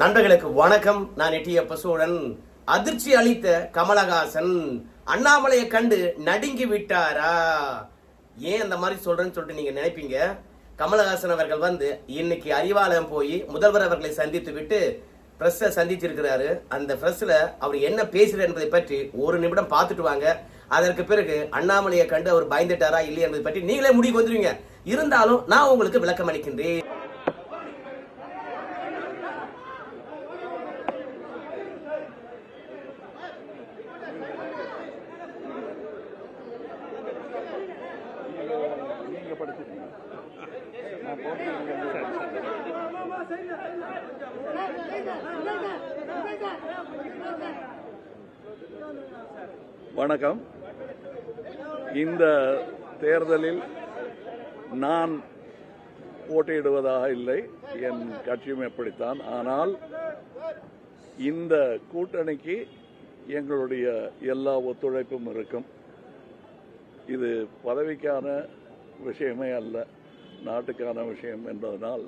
நண்பர்களுக்கு வணக்கம். நான் எட்டிய பசுவுடன் அதிர்ச்சி அளித்த கமலஹாசன். அண்ணாமலையை கண்டு நடுங்கி விட்டாரா? ஏன் அந்த மாதிரி சொல்றேன்னு சொல்லிட்டு நீங்க நினைப்பீங்க? கமலஹாசன் அவர்கள் வந்து இன்னைக்கு அறிவாலயம் போய் முதல்வர் அவர்களை சந்தித்து விட்டு பிரஸ்ஸை சந்திச்சிருக்கிறாரு. அந்த பிரஸ்ல அவர் என்ன பேசுறார் என்பதை பற்றி ஒரு நிமிடம் பார்த்துட்டு வாங்க. அதற்கு பிறகு அண்ணாமலையை கண்டு அவர் பயந்துட்டாரா இல்லையா என்பதை பற்றி நீங்களே முடிவு வந்துருவீங்க. இருந்தாலும் நான் உங்களுக்கு விளக்கம் அளிக்கின்றேன் படிச்சிருக்கீங்க வணக்கம். இந்த தேர்தலில் நான் போட்டியிடுவதாக இல்லை. என் கட்சியும் எப்படித்தான். ஆனால் இந்த கூட்டணிக்கு எங்களுடைய எல்லா ஒத்துழைப்பும் இருக்கும். இது பதவிக்கான விஷயமே அல்ல. நாட்டுக்கான விஷயம் என்பதனால்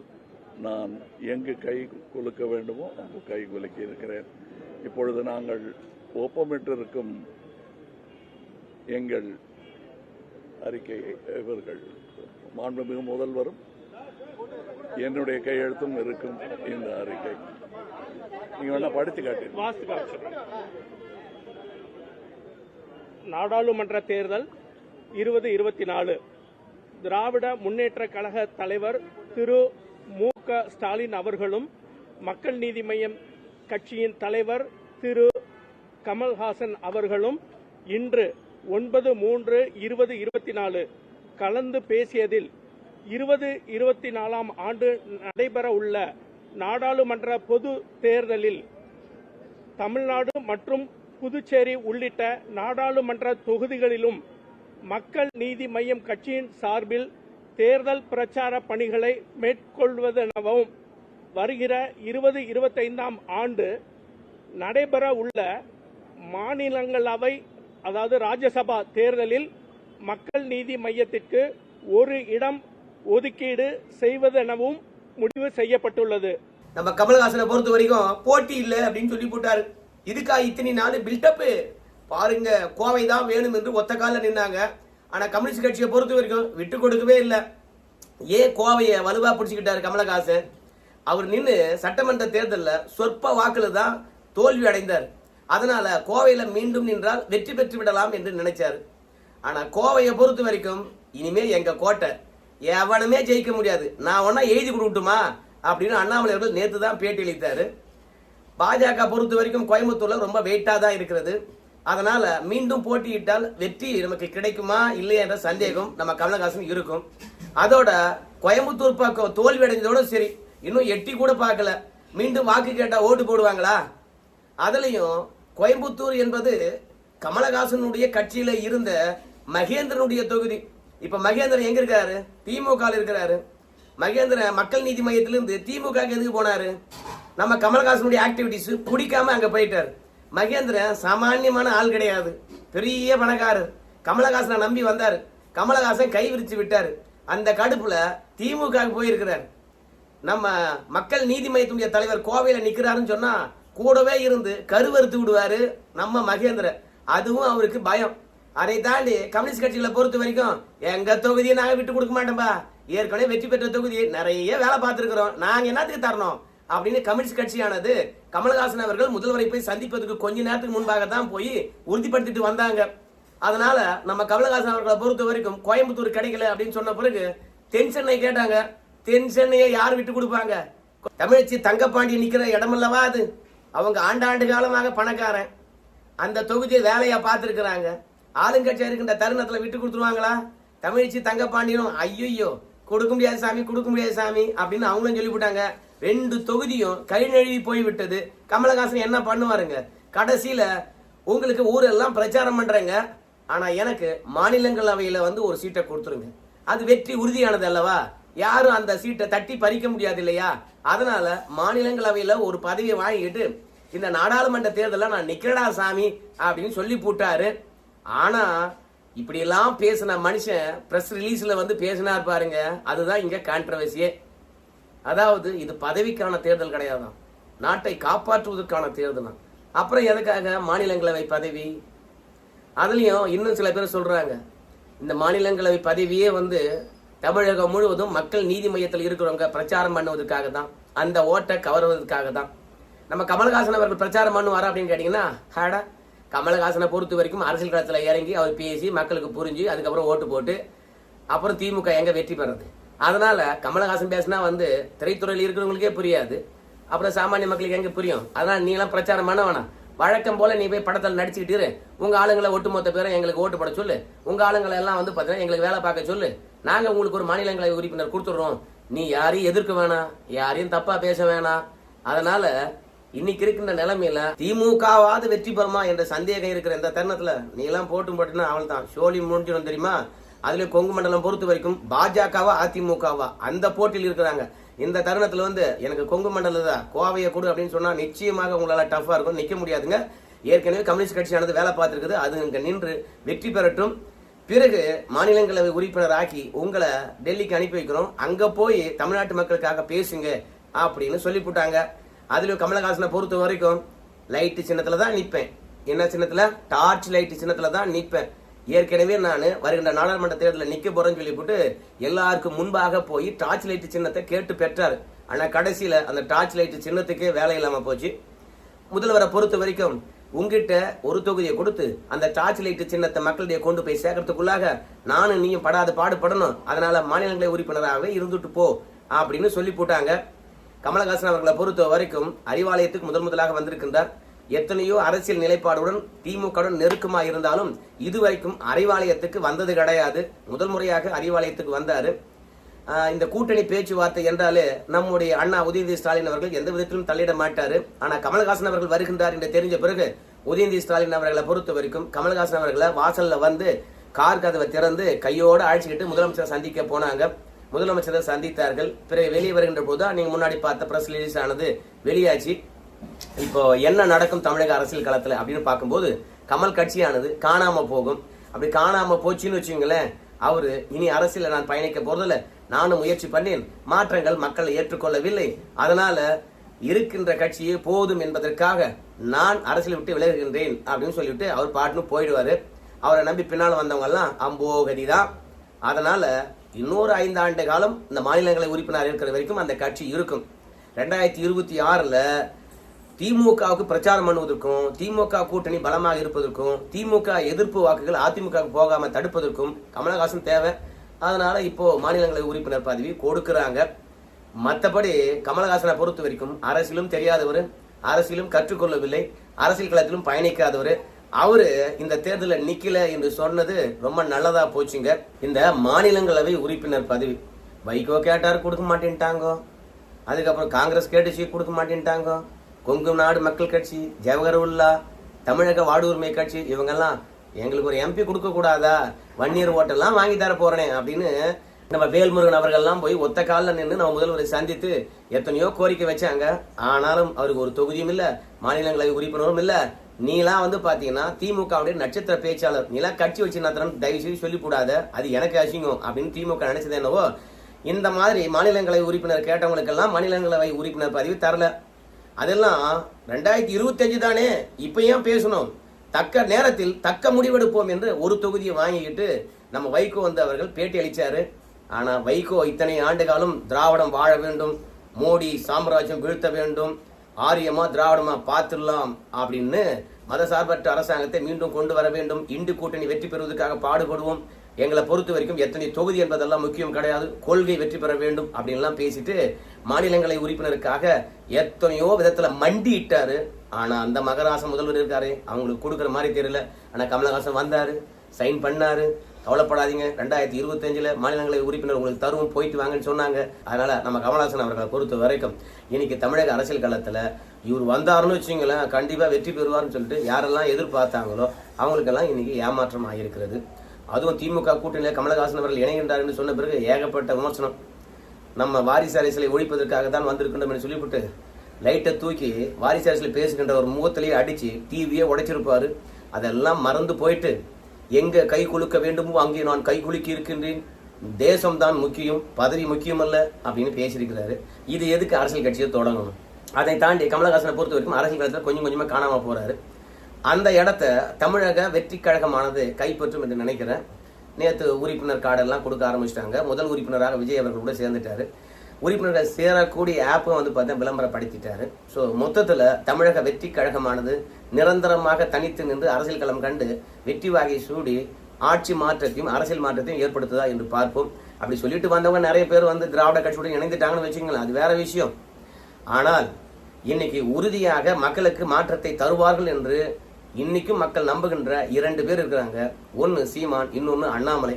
நான் எங்கு கை குலுக்க வேண்டுமோ அங்கு கை குலுக்கி இருக்கிறேன். இப்பொழுது நாங்கள் ஒப்பமிட்டிருக்கும் எங்கள் அறிக்கையை இவர்கள் மாண்புமிகு முதல்வரும் என்னுடைய கையெழுத்தும் இருக்கும் இந்த அறிக்கை. நீங்க வேணா படித்து காட்டீங்க நாடாளுமன்ற தேர்தல் இருபது இருபத்தி நாலு. திராவிட முன்னேற்ற கழக தலைவர் திரு மு க. ஸ்டாலின் அவர்களும் மக்கள் நீதி மய்யம் கட்சியின் தலைவர் திரு கமல்ஹாசன் அவர்களும் இன்று ஒன்பது மூன்று இருபது இருபத்தி நாலு கலந்து பேசியதில் இருபது இருபத்தி நாலாம் ஆண்டு நடைபெற உள்ள நாடாளுமன்ற பொது தேர்தலில் தமிழ்நாடு மற்றும் புதுச்சேரி உள்ளிட்ட நாடாளுமன்ற தொகுதிகளிலும் மக்கள் நீதி மையம் கட்சியின் சார்பில் தேர்தல் பிரச்சார பணிகளை மேற்கொள்வதெனவும் வருகிற இருபது இருபத்தைந்தாம் ஆண்டு நடைபெற உள்ள மாநிலங்களவை அதாவது ராஜ்யசபா தேர்தலில் மக்கள் நீதி மையத்திற்கு ஒரு இடம் ஒதுக்கீடு செய்வதெனவும் முடிவு செய்யப்பட்டுள்ளது. நம்ம கமல்ஹாசனை பொறுத்த வரைக்கும் போட்டி இல்லை அப்படின்னு சொல்லி போட்டாரு. இதுக்கா இத்தனை நாள் பில்டப்பு பாருங்க கோவை தான் வேணும் என்று ஒத்த காலில் நின்னாங்க. ஆனால் கம்யூனிஸ்ட் கட்சியை பொறுத்த வரைக்கும் விட்டு கொடுக்கவே இல்லை. ஏன் கோவையை வலுவாக பிடிச்சிக்கிட்டார் கமலஹாசன்? அவர் நின்று சட்டமன்ற தேர்தலில் சொற்ப வாக்கில் தான் தோல்வி அடைந்தார். அதனால் கோவையில் மீண்டும் நின்றால் வெற்றி பெற்று விடலாம் என்று நினைச்சார். ஆனால் கோவையை பொறுத்த வரைக்கும் இனிமேல் எங்கள் கோட்டை எவனுமே ஜெயிக்க முடியாது. நான் ஒன்றா எழுதி கொடுக்கட்டுமா? அப்படின்னு அண்ணாமலை அவர்கள் நேற்று தான் பேட்டி அளித்தார். பாஜக பொறுத்த வரைக்கும் கோயம்புத்தூரில் ரொம்ப வெயிட்டாக தான் இருக்கிறது. அதனால மீண்டும் போட்டியிட்டால் வெற்றி நமக்கு கிடைக்குமா இல்லையா என்ற சந்தேகம் நம்ம கமலஹாசன் இருக்கும். அதோட கோயம்புத்தூர் பக்கம் தோல்வி அடைஞ்சதோட சரி இன்னும் எட்டி கூட பார்க்கல. மீண்டும் வாக்கு கேட்டால் ஓட்டு போடுவாங்களா? அதுலேயும் கோயம்புத்தூர் என்பது கமலஹாசனுடைய கட்சியில் இருந்த மகேந்திரனுடைய தொகுதி. இப்போ மகேந்திரன் எங்க இருக்காரு? திமுகவில் இருக்கிறாரு. மகேந்திரன் மக்கள் நீதி மையத்திலிருந்து திமுக எதுக்கு போனாரு? நம்ம கமலஹாசனுடைய ஆக்டிவிட்டிஸ் பிடிக்காம அங்கே போயிட்டாரு. மகேந்திரன் சாமானியமான ஆள் கிடையாது. பெரிய பணக்காரர். கமலஹாசனை நம்பி வந்தார். கமலஹாசன் கை விரிச்சு விட்டார். அந்த கடுப்புல திமுக போயிருக்கிறார். நம்ம மக்கள் நீதி மையத்துடைய தலைவர் கோவையில் நிற்கிறாருன்னு சொன்னா கூடவே இருந்து கருவறுத்து விடுவாரு நம்ம மகேந்திரன். அதுவும் அவருக்கு பயம். அதை தாண்டி கம்யூனிஸ்ட் கட்சிகளை பொறுத்த வரைக்கும் எங்க தொகுதியை நாங்கள் விட்டு கொடுக்க மாட்டோம்பா. ஏற்கனவே வெற்றி பெற்ற தொகுதி நிறைய வேலை பார்த்துருக்குறோம். நாங்கள் என்னத்துக்கு தரணும்? அப்படின்னு கம்யூனிஸ்ட் கட்சியானது கமலஹாசன் அவர்கள் முதல்வரை போய் சந்திப்பதற்கு கொஞ்ச நேரத்துக்கு முன்பாக தான் போய் உறுதிப்படுத்திட்டு வந்தாங்க. அதனால நம்ம கமலஹாசன் அவர்களை பொறுத்த வரைக்கும் கோயம்புத்தூர் கிடைக்கல அப்படின்னு சொன்ன பிறகு தென் சென்னை கேட்டாங்க. தென் சென்னையை யார் விட்டு கொடுப்பாங்க? தமிழச்சி தங்கப்பாண்டி நிக்கிற இடமல்லவா அது? அவங்க ஆண்டாண்டு காலமாக பணக்காரன். அந்த தொகுதியை வேலையா பார்த்துருக்குறாங்க. ஆளுங்கட்சியா இருக்கின்ற தருணத்துல விட்டு கொடுத்துருவாங்களா? தமிழச்சி தங்கப்பாண்டியும் ஐயோ கொடுக்க முடியாது சாமி கொடுக்க முடியாது சாமி அப்படின்னு அவங்களும் சொல்லிவிட்டாங்க. ரெண்டு தொகுதியும் கை நழுவி போய் விட்டது கமலஹாசன் என்ன பண்ணுவாருங்க? கடைசியில உங்களுக்கு ஊரெல்லாம் பிரச்சாரம் பண்றேங்க. ஆனா எனக்கு மாநிலங்களவையில வந்து ஒரு சீட்டை கொடுத்துருங்க. அது வெற்றி உறுதியானது அல்லவா? யாரும் அந்த சீட்டை தட்டி பறிக்க முடியாது இல்லையா? அதனால மாநிலங்களவையில ஒரு பதவியை வாங்கிட்டு இந்த நாடாளுமன்ற தேர்தலில் நான் நிக்கிறடா சாமி அப்படின்னு சொல்லி போட்டாரு. ஆனா இப்படியெல்லாம் பேசின மனுஷன் ப்ரெஸ் ரிலீஸில் வந்து பேசினார் பாருங்க. அதுதான் இங்கே கான்ட்ரவர்சியே அதாவது இது பதவிக்கான தேர்தல் கிடையாதான் நாட்டை காப்பாற்றுவதற்கான தேர்தல்? அப்புறம் எதுக்காக மாநிலங்களவை பதவி? அதுலேயும் இன்னும் சில பேர் சொல்கிறாங்க இந்த மாநிலங்களவை பதவியே வந்து தமிழகம் முழுவதும் மக்கள் நீதி மையத்தில் இருக்கிறவங்க பிரச்சாரம் பண்ணுவதற்காக தான் அந்த ஓட்டை கவர்வதற்காக தான் நம்ம கமல்ஹாசன் அவர்கள் பிரச்சாரம் பண்ணுவாரா அப்படின்னு கேட்டிங்கன்னா ஹாடா கமலஹாசனை பொறுத்த வரைக்கும் அரசியல் களத்தில் இறங்கி அவர் பேசி மக்களுக்கு புரிஞ்சு அதுக்கப்புறம் ஓட்டு போட்டு அப்புறம் திமுக எங்கே வெற்றி பெறது அதனால கமலஹாசன் பேசினா வந்து திரைத்துறையில் இருக்கிறவங்களுக்கே புரியாது. அப்புறம் சாமானிய மக்களுக்கு எங்க புரியும்? அதனால நீ எல்லாம் பிரச்சாரம் பண்ண வேணாம் வழக்கம் போல நீ போய் படத்தில் நடிச்சுக்கிட்டு இரு. உங்க ஆளுங்களை ஒட்டுமொத்த பேரும் எங்களுக்கு ஓட்டு போட சொல்லு. உங்க ஆளுங்களை எல்லாம் வந்து பாத்தீங்கன்னா எங்களுக்கு வேலை பார்க்க சொல்லு. நாங்க உங்களுக்கு ஒரு மாநிலங்களவை உறுப்பினர் கொடுத்துடுறோம். நீ யாரையும் எதிர்க்க வேணாம். யாரையும் தப்பா பேச வேணாம். அதனால இன்னைக்கு இருக்கின்ற நிலைமையில திமுகவாவது வெற்றி பெறுமா என்ற சந்தேகம் இருக்கிற இந்த தருணத்துல நீ எல்லாம் போட்டும் போட்டுன்னா அவள் தான் சோழி முடிஞ்சிடும் தெரியுமா? அதுல கொங்கு மண்டலம் பொறுத்த வரைக்கும் பாஜகவா அதிமுகவா? அந்த போட்டியில் இருக்கிறாங்க. இந்த தருணத்துல வந்து எனக்கு கொங்கு மண்டலம் தான் கோவையை கொடு அப்படின்னு சொன்னா நிச்சயமாக உங்களால டஃபா இருக்கும். நிக்க முடியாதுங்க. ஏற்கனவே கம்யூனிஸ்ட் கட்சியானது வேலை பார்த்துருக்குது. அது இங்கே நின்று வெற்றி பெறட்டும். பிறகு மாநிலங்களவை உறுப்பினர் ஆக்கி உங்களை டெல்லிக்கு அனுப்பி வைக்கிறோம். அங்கே போய் தமிழ்நாட்டு மக்களுக்காக பேசுங்க அப்படின்னு சொல்லிவிட்டாங்க அதுலேயும் கமலஹாசனை பொறுத்த வரைக்கும் லைட்டு சின்னத்தில் தான் நிற்பேன் என்ன சின்னத்தில்? டார்ச் லைட்டு சின்னத்தில் தான் நிற்பேன் ஏற்கனவே நான் வருகின்ற நாடாளுமன்ற தேர்தலில் நிக்க போறேன்னு சொல்லிவிட்டு எல்லாருக்கும் முன்பாக போய் டார்ச் லைட் சின்னத்தை கேட்டு பெற்றார். ஆனா கடைசியில அந்த டார்ச் லைட் சின்னத்துக்கே வேலை இல்லாம போச்சு. முதல்வரை பொறுத்த வரைக்கும் உங்ககிட்ட ஒரு தொகுதியை கொடுத்து அந்த டார்ச் லைட் சின்னத்தை மக்களிடையே கொண்டு போய் சேர்க்கறதுக்குள்ளாக நானும் நீயும் படாத பாடுபடணும். அதனால மாநிலங்களை உறுப்பினராகவே இருந்துட்டு போ அப்படின்னு சொல்லி போட்டாங்க. கமலஹாசன் அவர்களை பொறுத்த வரைக்கும் அறிவாலயத்துக்கு முதல் முதலாக வந்திருக்கின்றார். எத்தனையோ அரசியல் நிலைப்பாடுடன் திமுகவுடன் நெருக்கமாக இருந்தாலும் இதுவரைக்கும் அறிவாலயத்துக்கு வந்தது கிடையாது. முதல் முறையாக அறிவாலயத்துக்கு வந்தார். இந்த கூட்டணி பேச்சுவார்த்தை என்றாலே நம்முடைய அண்ணா உதயநிதி ஸ்டாலின் அவர்கள் எந்த விதத்திலும் தள்ளிட மாட்டார். ஆனால் கமல்ஹாசன் அவர்கள் வருகின்றார் என்று தெரிஞ்ச பிறகு உதயநிதி ஸ்டாலின் அவர்களை பொறுத்த வரைக்கும் கமல்ஹாசன் அவர்களை வாசலில் வந்து கார் கதவை திறந்து கையோடு அழைச்சிக்கிட்டு முதலமைச்சர் சந்திக்க போனாங்க. முதலமைச்சரை சந்தித்தார்கள். பிறகு வெளியே வருகின்ற போது நீங்கள் முன்னாடி பார்த்த பிரஸ் ரிலீஸ் ஆனது வெளியாச்சு. இப்போ என்ன நடக்கும் தமிழக அரசியல் களத்தில் அப்படின்னு பார்க்கும்போது கமல் கட்சியானது காணாம போகும். அப்படி காணாம போச்சுன்னு வச்சுங்களேன் அவரு இனி அரசியல நான் பயணிக்க போறதில்ல. நானும் முயற்சி பண்ணேன். மாற்றங்கள் மக்களை ஏற்றுக்கொள்ளவில்லை. அதனால இருக்கின்ற கட்சியே போதும் என்பதற்காக நான் அரசியல் விட்டு விலகுகின்றேன் அப்படின்னு சொல்லிவிட்டு அவர் பாட்டுன்னு போயிடுவாரு. அவரை நம்பி பின்னால் வந்தவங்க எல்லாம் அம்போகதி தான் அதனால இன்னொரு ஐந்து ஆண்டு காலம் இந்த மாநிலங்களை உறுப்பினர் இருக்கிற வரைக்கும் அந்த கட்சி இருக்கும். ரெண்டாயிரத்தி இருபத்தி ஆறுல திமுகவுக்கு பிரச்சாரம் பண்ணுவதற்கும் திமுக கூட்டணி பலமாக இருப்பதற்கும் திமுக எதிர்ப்பு வாக்குகள் அதிமுக போகாம தடுப்பதற்கும் கமலஹாசன் தேவை. அதனால இப்போ மாநிலங்களவை உறுப்பினர் பதவி கொடுக்கிறாங்க. மற்றபடி கமலஹாசனை பொறுத்த வரைக்கும் அரசியலும் தெரியாதவர் அரசியலும் கற்றுக்கொள்ளவில்லை அரசியல் களத்திலும் பயணிக்காதவர். அவரு இந்த தேர்தலில் நிக்கல என்று சொன்னது ரொம்ப நல்லதா போச்சுங்க. இந்த மாநிலங்களவை உறுப்பினர் பதவி. வைகோ கேட்டார் கொடுக்க மாட்டேன்ட்டாங்கோ. அதுக்கப்புறம் காங்கிரஸ் கேட்டுச்சு கொடுக்க மாட்டேன்ட்டாங்கோ. கொங்கு நாடு மக்கள் கட்சி ஜவஹர்வுல்லா தமிழக வாடு உரிமை கட்சி இவங்கெல்லாம் எங்களுக்கு ஒரு எம்பி கொடுக்க கூடாதா? வன்னியர் ஓட்டெல்லாம் வாங்கி தர போறேனே அப்படின்னு நம்ம வேல்முருகன் அவர்கள்லாம் போய் ஒத்த காலில் நின்று நம்ம முதல்வரை சந்தித்து எத்தனையோ கோரிக்கை வச்சாங்க. ஆனாலும் அவருக்கு ஒரு தொகுதியும் இல்லை மாநிலங்களவை உறுப்பினரும் இல்லை. நீலாம் வந்து பார்த்தீங்கன்னா திமுகவுடைய நட்சத்திர பேச்சாளர் நீலாம் கட்சி வச்சு நடத்துறேன் தயவு செய்து சொல்லிக்கூடாத. அது எனக்கு அசிங்கம் அப்படின்னு திமுக நினைச்சது என்னவோ. இந்த மாதிரி மாநிலங்களவை உறுப்பினர் கேட்டவங்களுக்கெல்லாம் மாநிலங்களவை உறுப்பினர் பதவி தரல. அதெல்லாம் ரெண்டாயிரத்தி இருபத்தஞ்சு தானே? இப்போ ஏன் பேசணும்? தக்க நேரத்தில் தக்க முடிவெடுப்போம் என்று ஒரு தொகுதியை வாங்கிக்கிட்டு நம்ம வைகோ வந்து அவர்கள் பேட்டி அளித்தார் ஆனால் வைகோ இத்தனை ஆண்டு காலம் திராவிடம் வாழ வேண்டும் மோடி சாம்ராஜ்யம் வீழ்த்த வேண்டும் ஆரியமா திராவிடமா பார்த்துடலாம் அப்படின்னு மதசார்பற்ற அரசாங்கத்தை மீண்டும் கொண்டு வர வேண்டும் இந்து கூட்டணி வெற்றி பெறுவதற்காக பாடுபடுவோம். எங்களை பொறுத்த வரைக்கும் எத்தனை தொகுதி என்பதெல்லாம் முக்கியம் கிடையாது. கொள்கை வெற்றி பெற வேண்டும் அப்படின்லாம் பேசிட்டு மாநிலங்களை உறுப்பினருக்காக எத்தனையோ விதத்துல மண்டி இட்டாரு ஆனா அந்த மகராசன் முதல்வர் இருக்காரு அவங்களுக்கு கொடுக்குற மாதிரி தெரியல. ஆனா கமலஹாசன் வந்தாரு சைன் பண்ணாரு. கவலைப்படாதீங்க ரெண்டாயிரத்தி இருபத்தஞ்சில் மாநிலங்களை உறுப்பினர் உங்களுக்கு தருவோம் போயிட்டு வாங்கன்னு சொன்னாங்க. அதனால நம்ம கமலஹாசன் அவர்களை பொறுத்த வரைக்கும் இன்னைக்கு தமிழக அரசியல் களத்துல இவர் வந்தாருன்னு வச்சுங்களேன் கண்டிப்பா வெற்றி பெறுவார்னு சொல்லிட்டு யாரெல்லாம் எதிர்பார்த்தாங்களோ அவங்களுக்கெல்லாம் இன்னைக்கு ஏமாற்றம் ஆகியிருக்கிறது அதுவும் திமுக கூட்டணியில் கமலஹாசன் அவர்கள் இணைகின்றார் என்று சொன்ன பிறகு ஏகப்பட்ட விமர்சனம். நம்ம வாரிசு அரசியலை ஒழிப்பதற்காக தான் வந்திருக்கின்றோம் என்று சொல்லிவிட்டு லைட்டை தூக்கி வாரிசு அரசியல் பேசுகின்ற ஒரு முகத்திலேயே அடித்து டிவியை உடைச்சிருப்பார். அதெல்லாம் மறந்து போயிட்டு எங்கே கை குலுக்க வேண்டுமோ அங்கே நான் கை குலுக்கி இருக்கின்றேன். தேசம்தான் முக்கியம் பதவி முக்கியம் அல்ல அப்படின்னு பேசியிருக்கிறாரு. இது எதுக்கு அரசியல் கட்சியை தொடங்கணும்? அதை தாண்டி கமலஹாசனை பொறுத்த வரைக்கும் அரசியல் களத்தில் கொஞ்சம் கொஞ்சமாக காணாமல் போகிறாரு அந்த இடத்த தமிழக வெற்றி கழகமானது கைப்பற்றும் என்று நினைக்கிறேன். நேற்று உறுப்பினர் கார்டெல்லாம் கொடுக்க ஆரம்பிச்சிட்டாங்க. முதல் உறுப்பினராக விஜய் அவர்கள் கூட சேர்ந்துட்டாரு. உறுப்பினர்கள் சேரக்கூடிய ஆப்பும் வந்து பார்த்தா விளம்பரப்படுத்திட்டாரு. ஸோ மொத்தத்தில் தமிழக வெற்றி கழகமானது நிரந்தரமாக தனித்து நின்று அரசியல் களம் கண்டு வெற்றி வாகை சூடி ஆட்சி மாற்றத்தையும் அரசியல் மாற்றத்தையும் ஏற்படுத்துதா என்று பார்ப்போம். அப்படி சொல்லிட்டு வந்தவங்க நிறைய பேர் வந்து திராவிட கட்சியுடன் இணைந்துட்டாங்கன்னு வச்சுங்களேன் அது வேற விஷயம். ஆனால் இன்னைக்கு உறுதியாக மக்களுக்கு மாற்றத்தை தருவார்கள் என்று இன்னைக்கும் மக்கள் நம்புகின்ற இரண்டு பேர் இருக்கிறாங்க. ஒன்று சீமான் இன்னொன்று அண்ணாமலை.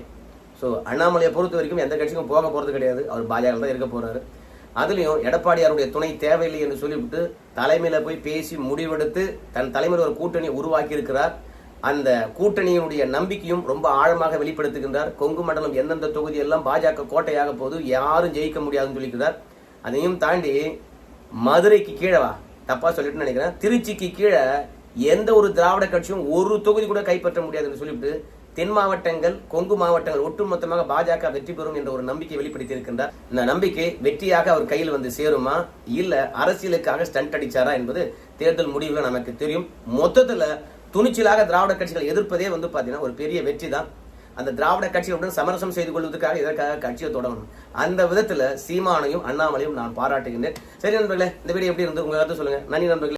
ஸோ அண்ணாமலையை பொறுத்த வரைக்கும் எந்த கட்சிக்கும் போக போகிறது கிடையாது. அவர் பாஜக தான் இருக்க போகிறாரு அதுலேயும் எடப்பாடியாருடைய துணை தேவையில்லை என்று சொல்லிவிட்டு தலைமையில் போய் பேசி முடிவெடுத்து தன் தலைமையில் ஒரு கூட்டணி உருவாக்கி இருக்கிறார் அந்த கூட்டணியினுடைய நம்பிக்கையும் ரொம்ப ஆழமாக வெளிப்படுத்துகின்றார். கொங்கு மண்டலம் எந்தெந்த தொகுதி எல்லாம் பாஜக கோட்டையாக போது யாரும் ஜெயிக்க முடியாதுன்னு சொல்லிக்கிறார் அதையும் தாண்டி மதுரைக்கு கீழே வா. தப்பாக சொல்லிட்டு நினைக்கிறேன். திருச்சிக்கு கீழே எந்த ஒரு திராவிட கட்சியும் ஒரு தொகுதி கூட கைப்பற்ற முடியாதுன்னு சொல்லிவிட்டு தென் மாவட்டங்கள் கொங்கு மாவட்டங்கள் ஒட்டுமொத்தமாக பாஜக வெற்றி பெறும் என்ற ஒரு நம்பிக்கை வெளிப்படுத்தி இருக்கின்றார் இந்த நம்பிக்கை வெற்றியாக அவர் கையில் வந்து சேருமா? இல்ல அரசியலுக்காக ஸ்டண்ட் அடிச்சாரா என்பது தேர்தல் முடிவுல நமக்கு தெரியும். மொத்தத்துல துணிச்சலாக திராவிட கட்சிகளை எதிர்ப்பதே வந்து பாத்தீங்கன்னா ஒரு பெரிய வெற்றி தான். அந்த திராவிட கட்சிகளுடன் சமரசம் செய்து கொள்வதற்காக இதற்காக கட்சியை தொடங்கணும் அந்த விதத்துல சீமானையும் அண்ணாமலையும் நான் பாராட்டுகின்றேன். சரி நண்பர்களே இந்த வீடியோ எப்படி இருந்து உங்க கருத்து சொல்லுங்க. நன்றி நண்பர்களே.